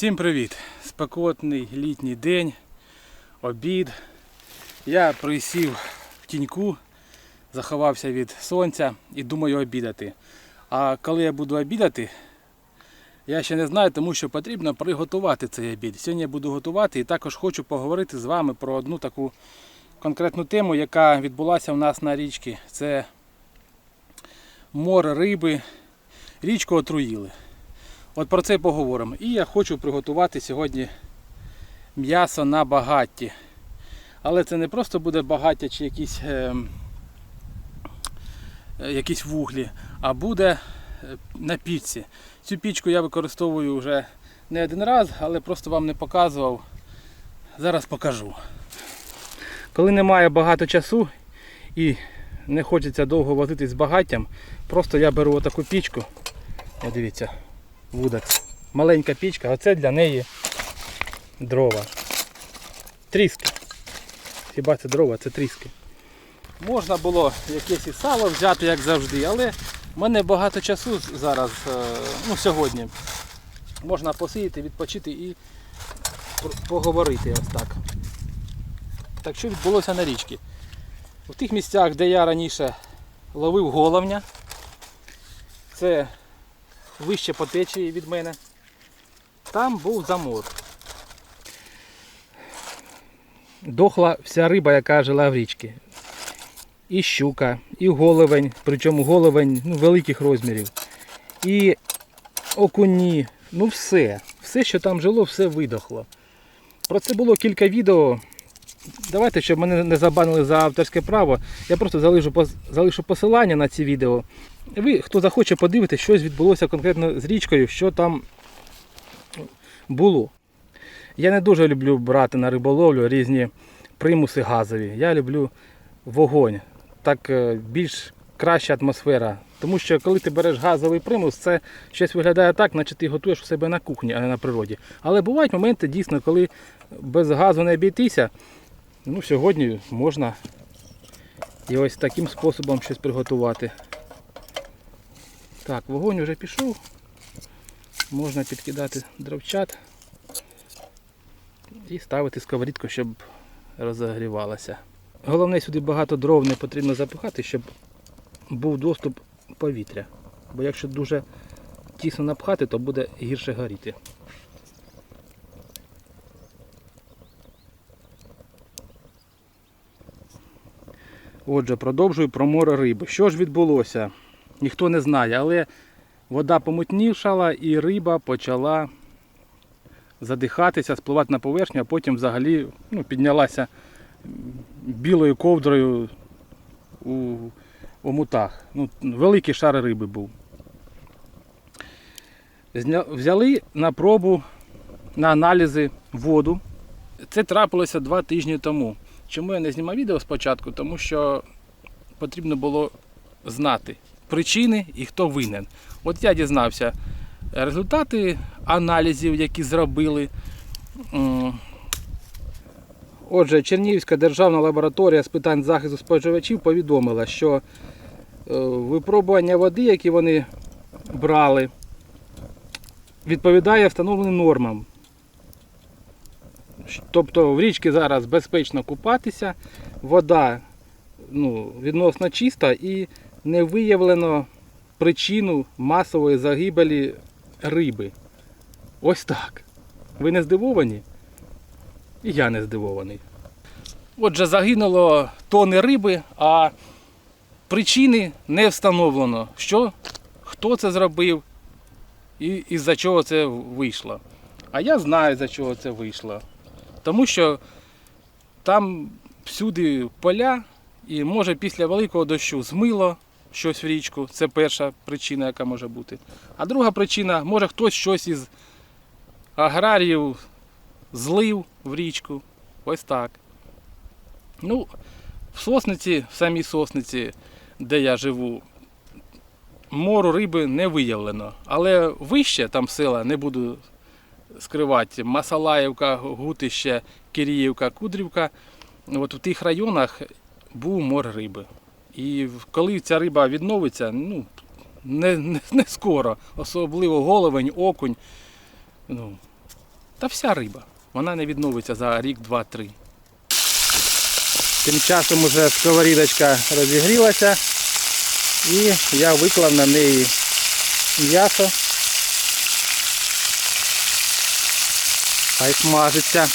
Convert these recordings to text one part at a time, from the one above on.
Всім привіт! Спекотний літній день, обід. Я присів в тіньку, заховався від сонця і думаю обідати. А коли я буду обідати, я ще не знаю, тому що потрібно приготувати цей обід. Сьогодні я буду готувати і також хочу поговорити з вами про одну таку конкретну тему, яка відбулася у нас на річці. Це море риби, річку отруїли. От про це поговоримо. І я хочу приготувати сьогодні м'ясо на багатті. Але це не просто буде багаття чи якісь, е, е, якісь вуглі, а буде е, на пічці. Цю пічку я використовую вже не один раз, але просто вам не показував. Зараз покажу. Коли немає багато часу і не хочеться довго возитись з багаттям, просто я беру отаку пічку. Дивіться, Вудакс. Маленька пічка, а це для неї дрова. Тріски. Хіба це дрова, це тріски. Можна було якесь і сало взяти, як завжди, але в мене багато часу зараз, е, ну сьогодні. Можна посидіти, відпочити і поговорити ось так. Так що відбулося на річці? У тих місцях, де я раніше ловив головня, це вище по течії від мене. Там був замор. Дохла вся риба, яка жила в річці. І щука, і головень, причому головень ну, великих розмірів. І окуні, ну все. Все, що там жило, все видохло. Про це було кілька відео. Давайте, щоб мене не забанили за авторське право, я просто залишу, залишу посилання на ці відео. Ви, хто захоче подивитися, щось відбулося конкретно з річкою, що там було. Я не дуже люблю брати на риболовлю різні примуси газові. Я люблю вогонь. Так е, більш краща атмосфера. Тому що коли ти береш газовий примус, це щось виглядає так, наче ти готуєш у себе на кухні, а не на природі. Але бувають моменти дійсно, коли без газу не обійтися. Ну, сьогодні можна і ось таким способом щось приготувати. Так, вогонь вже пішов. Можна підкидати дровчат і ставити сковорідку, щоб розогрівалася. Головне сюди багато дров не потрібно запихати, щоб був доступ повітря. Бо якщо дуже тісно напхати, то буде гірше горіти. Отже, продовжую про море риби. Що ж відбулося? Ніхто не знає, але вода помутнішала і риба почала задихатися, спливати на поверхню, а потім взагалі ну, піднялася білою ковдрою у омутах. Ну, великий шар риби був. Взяли на пробу на аналізи воду. Це трапилося два тижні тому. Чому я не знімав відео спочатку? Тому що потрібно було знати причини і хто винен. От я дізнався результати аналізів, які зробили. Отже, Чернігівська державна лабораторія з питань захисту споживачів повідомила, що е, випробування води, які вони брали, відповідає встановленим нормам. Тобто в річці зараз безпечно купатися, вода ну, відносно чиста і не виявлено причину масової загибелі риби. Ось так. Ви не здивовані? І я не здивований. Отже, загинуло тони риби, а причини не встановлено. Що, хто це зробив і із-за чого це вийшло. А я знаю, за чого це вийшло. Тому що там всюди поля, і може після великого дощу змило щось в річку. Це перша причина, яка може бути. А друга причина, може хтось щось із аграріїв злив в річку. Ось так. Ну, в сосниці, в самій сосниці, де я живу, мору риби не виявлено. Але вище там села, не буду скривати, Масалаївка, Гутище, Киріївка, Кудрівка. От в тих районах був мор риби. І коли ця риба відновиться, ну, не, не, не скоро, особливо головень, окунь. Ну, Та вся риба. Вона не відновиться за рік, два, три. Тим часом уже сковорідочка розігрілася і я виклав на неї м'ясо. Хай смажиться.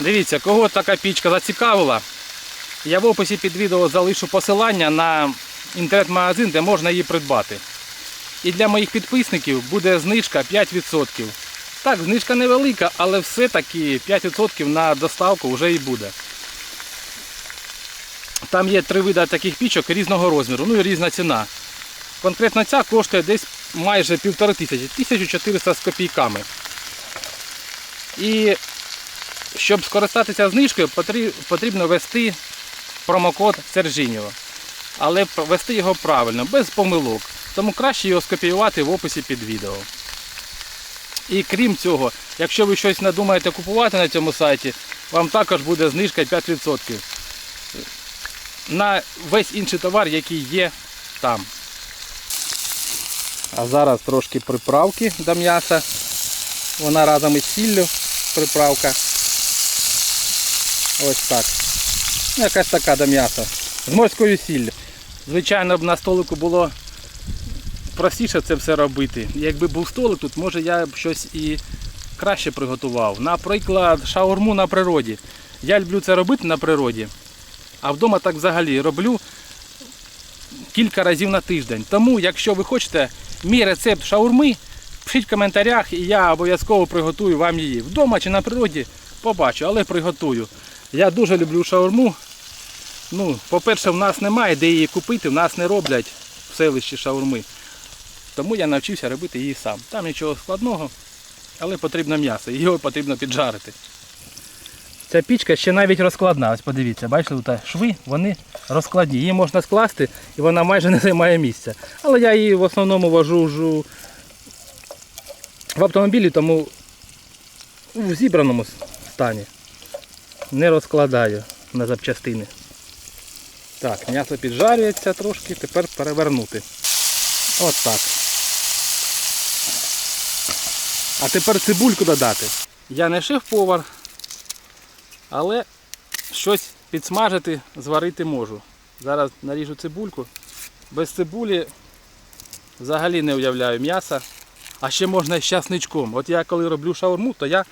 Дивіться, кого така пічка зацікавила. Я в описі під відео залишу посилання на інтернет-магазин, де можна її придбати. І для моїх підписників буде знижка 5%. Так, знижка невелика, але все-таки 5% на доставку вже і буде. Там є три види таких пічок різного розміру, ну і різна ціна. Конкретно ця коштує десь майже півтори тисячі, 1400 з копійками. І щоб скористатися знижкою, потрібно ввести промокод Сержіньо. Але ввести його правильно, без помилок. Тому краще його скопіювати в описі під відео. І крім цього, якщо ви щось надумаєте купувати на цьому сайті, вам також буде знижка 5% на весь інший товар, який є там. А зараз трошки приправки до м'яса. Вона разом із сіллю приправка. Ось так. Ну, Якась така до м'яса. З морською сіллю. Звичайно, б на столику було простіше це все робити. Якби був столик тут, може я б щось і краще приготував. Наприклад, шаурму на природі. Я люблю це робити на природі, а вдома так взагалі роблю кілька разів на тиждень. Тому, якщо ви хочете мій рецепт шаурми, пишіть в коментарях і я обов'язково приготую вам її. Вдома чи на природі побачу, але приготую. Я дуже люблю шаурму. Ну, по-перше, в нас немає де її купити, в нас не роблять в селищі шаурми. Тому я навчився робити її сам. Там нічого складного, але потрібно м'ясо, його потрібно піджарити. Ця пічка ще навіть розкладна. Ось подивіться, бачите, тут шви, вони розкладні. Її можна скласти і вона майже не займає місця. Але я її в основному вожу жу в автомобілі, тому в зібраному стані. Не розкладаю на запчастини. Так, м'ясо піджарюється трошки, тепер перевернути. От так. А тепер цибульку додати. Я не шеф-повар, але щось підсмажити, зварити можу. Зараз наріжу цибульку. Без цибулі взагалі не уявляю м'яса. А ще можна з часничком. От я коли роблю шаурму, то я,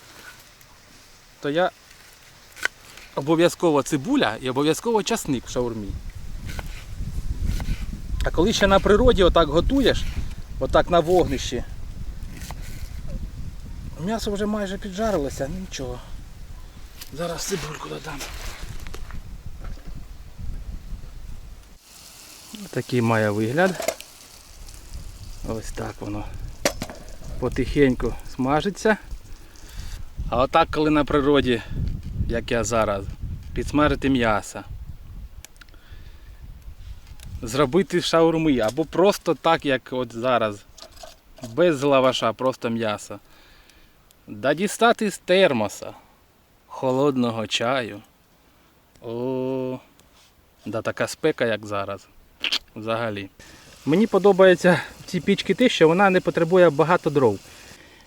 то я обов'язково цибуля і обов'язково часник в шаурмі. А коли ще на природі отак готуєш, отак на вогнищі, м'ясо вже майже піджарилося, нічого. Зараз цибульку додам. Такий має вигляд. Ось так воно потихеньку смажиться. А отак, коли на природі, як я зараз, підсмажити м'ясо. Зробити шаурми або просто так, як от зараз. Без лаваша, просто м'ясо. Да дістати з термоса холодного чаю. О, да така спека, як зараз. Взагалі. Мені подобається в цій пічці те, що вона не потребує багато дров.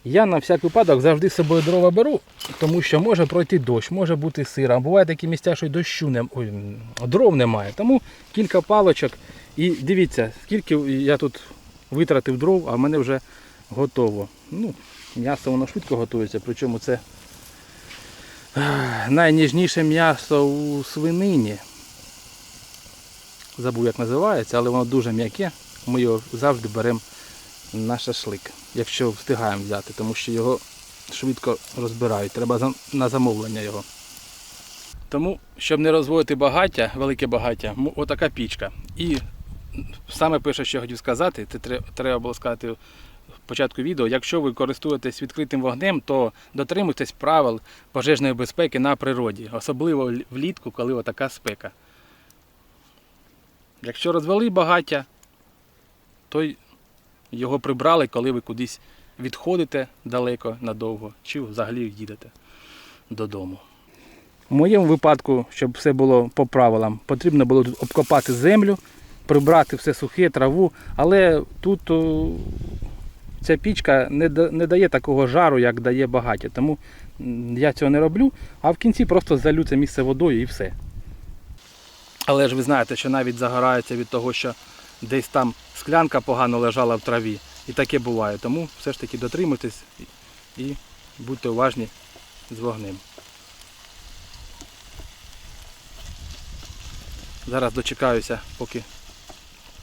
Я на всяк випадок завжди з собою дрова беру, тому що може пройти дощ, може бути сира. Буває такі місця, що й дощу не, ой, дров немає. Тому кілька палочок. І дивіться, скільки я тут витратив дров, а в мене вже готово. Ну, М'ясо воно швидко готується, причому це найніжніше м'ясо у свинині. Забув як називається, але воно дуже м'яке. Ми його завжди беремо на шашлик, якщо встигаємо взяти, тому що його швидко розбирають. Треба на замовлення його. Тому, щоб не розводити багаття, велике багаття, отака пічка. І саме перше, що я хотів сказати, це треба було сказати в початку відео, якщо ви користуєтесь відкритим вогнем, то дотримуйтесь правил пожежної безпеки на природі, особливо влітку, коли отака спека. Якщо розвели багаття, то його прибрали, коли ви кудись відходите далеко надовго, чи взагалі їдете додому. В моєму випадку, щоб все було по правилам, потрібно було тут обкопати землю, прибрати все сухе, траву, але тут о, ця пічка не, не дає такого жару, як дає багаття. Тому я цього не роблю, а в кінці просто залю це місце водою і все. Але ж ви знаєте, що навіть загорається від того, що десь там склянка погано лежала в траві. І таке буває. Тому все ж таки дотримуйтесь і- будьте уважні з вогнем. Зараз дочекаюся, поки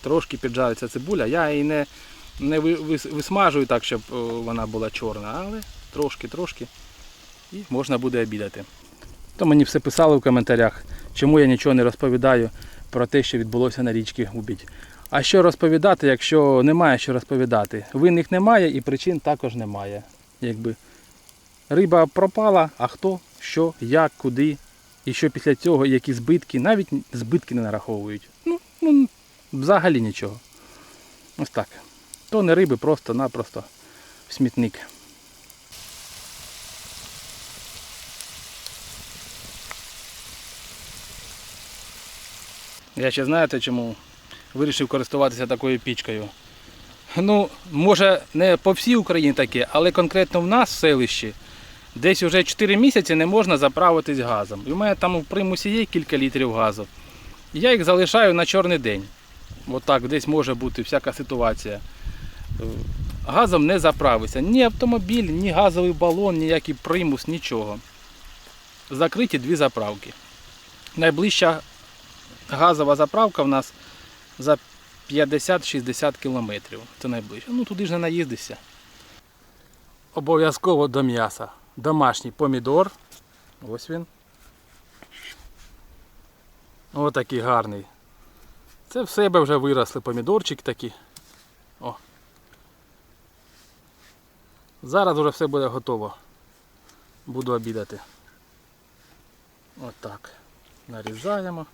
трошки піджариться цибуля. Я її не, не висмажую так, щоб вона була чорна, але трошки-трошки і можна буде обідати. То мені все писали в коментарях, чому я нічого не розповідаю про те, що відбулося на річці Губіть. А що розповідати, якщо немає що розповідати? Винних немає і причин також немає. Якби риба пропала, а хто, що, як, куди, і що після цього, які збитки, навіть збитки не нараховують. Ну, ну взагалі нічого. Ось так. То не риби, просто-напросто в смітник. Я ще знаєте, чому вирішив користуватися такою пічкою. Ну, може, не по всій Україні таке, але конкретно в нас в селищі десь вже 4 місяці не можна заправитись газом. І в мене там в примусі є кілька літрів газу. Я їх залишаю на чорний день. Отак, десь може бути всяка ситуація. Газом не заправиться. Ні автомобіль, ні газовий балон, ніякий примус, нічого. Закриті дві заправки. Найближча газова заправка в нас за 50-60 кілометрів. Це найближче. Ну туди ж не наїздишся. Обов'язково до м'яса. Домашній помідор. Ось він. Отакий гарний. Це в себе вже виросли помідорчик такі. О. Зараз вже все буде готово. Буду обідати. Отак. Нарізаємо.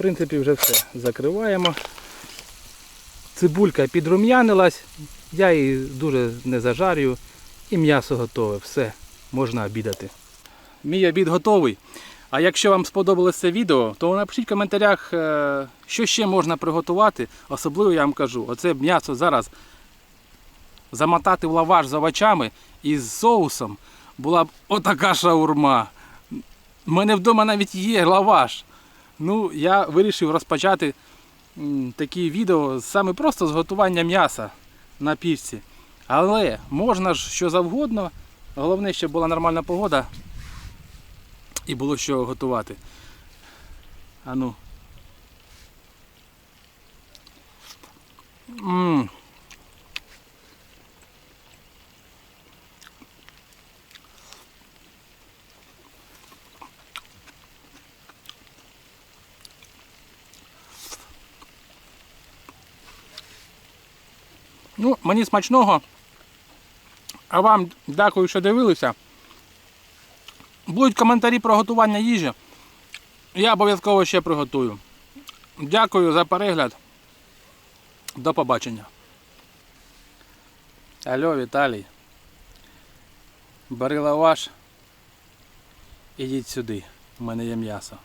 Принципі, вже все. Закриваємо. Цибулька підрум'янилась, я її дуже не зажарюю. І м'ясо готове. Все, можна обідати. Мій обід готовий. А якщо вам сподобалось це відео, то напишіть в коментарях, е, що ще можна приготувати. Особливо я вам кажу, оце м'ясо зараз замотати в лаваш з овочами і з соусом була б отака шаурма. У мене вдома навіть є лаваш. Ну, я вирішив розпочати такі відео саме просто з готування м'яса на півці. Але можна ж що завгодно. Головне, щоб була нормальна погода і було що готувати. А ну. Ну, мені смачного. А вам дякую, що дивилися. Будуть коментарі про готування їжі. Я обов'язково ще приготую. Дякую за перегляд. До побачення. Алло, Віталій. Бери лаваш. Ідіть сюди. У мене є м'ясо.